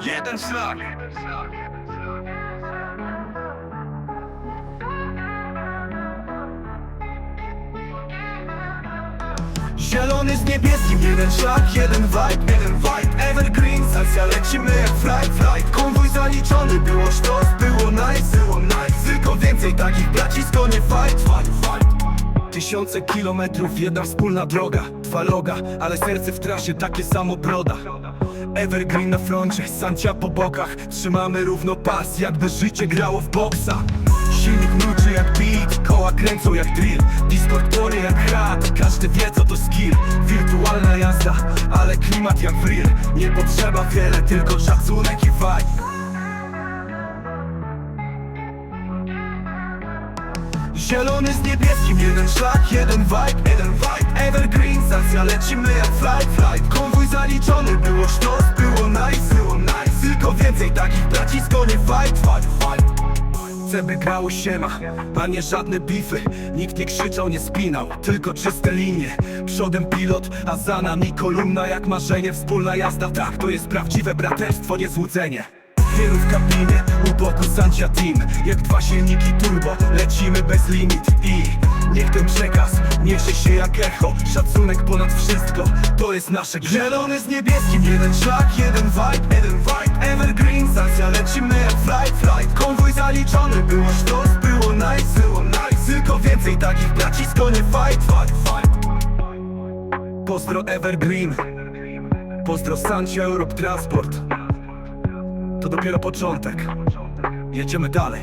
Jeden szlak. Zielony z niebieskim, jeden szlak, jeden vibe, jeden vibe. Evergreen, stacja lecimy jak flight, flight. Konwój zaliczony, było sztos, było nice, było nice. Tylko więcej takich bracisko, nie fight, fight, fight. Tysiące kilometrów, jedna wspólna droga Dwa loga, ale serce w trasie takie samo broda Evergreen na froncie, Sancia po bokach. Trzymamy równo pas, jakby życie grało w boksa. Silnik mruczy jak beat, koła kręcą jak drill. Discord płonie jak chat, każdy wie co to skill. Wirtualna jazda, ale klimat jak w real. Nie potrzeba wiele, tylko szacunek i vibe Zielony z niebieskim, jeden szlak, jeden vibe, jeden vibe. Evergreen, stacja lecimy jak flight, flight. Konwój zaliczony, było sztos, było nice, było nice. Tylko więcej takich bracisko, nie fight, fight, fight. Chcę by grało siema, a nie żadne bify. Nikt nie krzyczał, nie spinał, tylko czyste linie. Przodem pilot, a za nami kolumna jak marzenie Wspólna jazda, tak, to jest prawdziwe braterstwo, nie złudzenie Wielu w kabinie, u boku Sancia Team. Jak dwa silniki turbo, lecimy bez limit I niech ten przekaz niesie się jak echo. Szacunek ponad wszystko, to jest nasze Zielony z niebieskim, jeden szlak, jeden vibe, jeden vibe Evergreen, stacja lecimy jak flight, flight. Konwój zaliczony, było sztos, było nice, było nice. Tylko więcej takich bracisko, nie fight, fight, fight. Pozdro Evergreen. Pozdro Sancia Europe Transport to dopiero początek. Jedziemy dalej.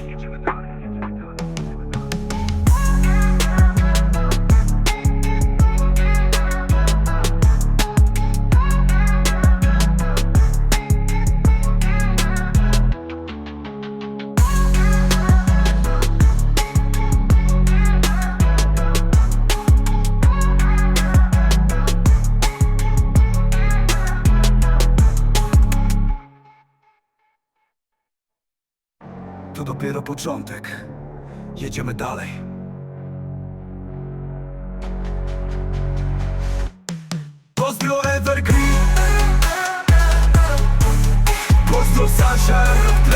To dopiero początek. Jedziemy dalej. Pozdro Evergreen Pozdro Sunshine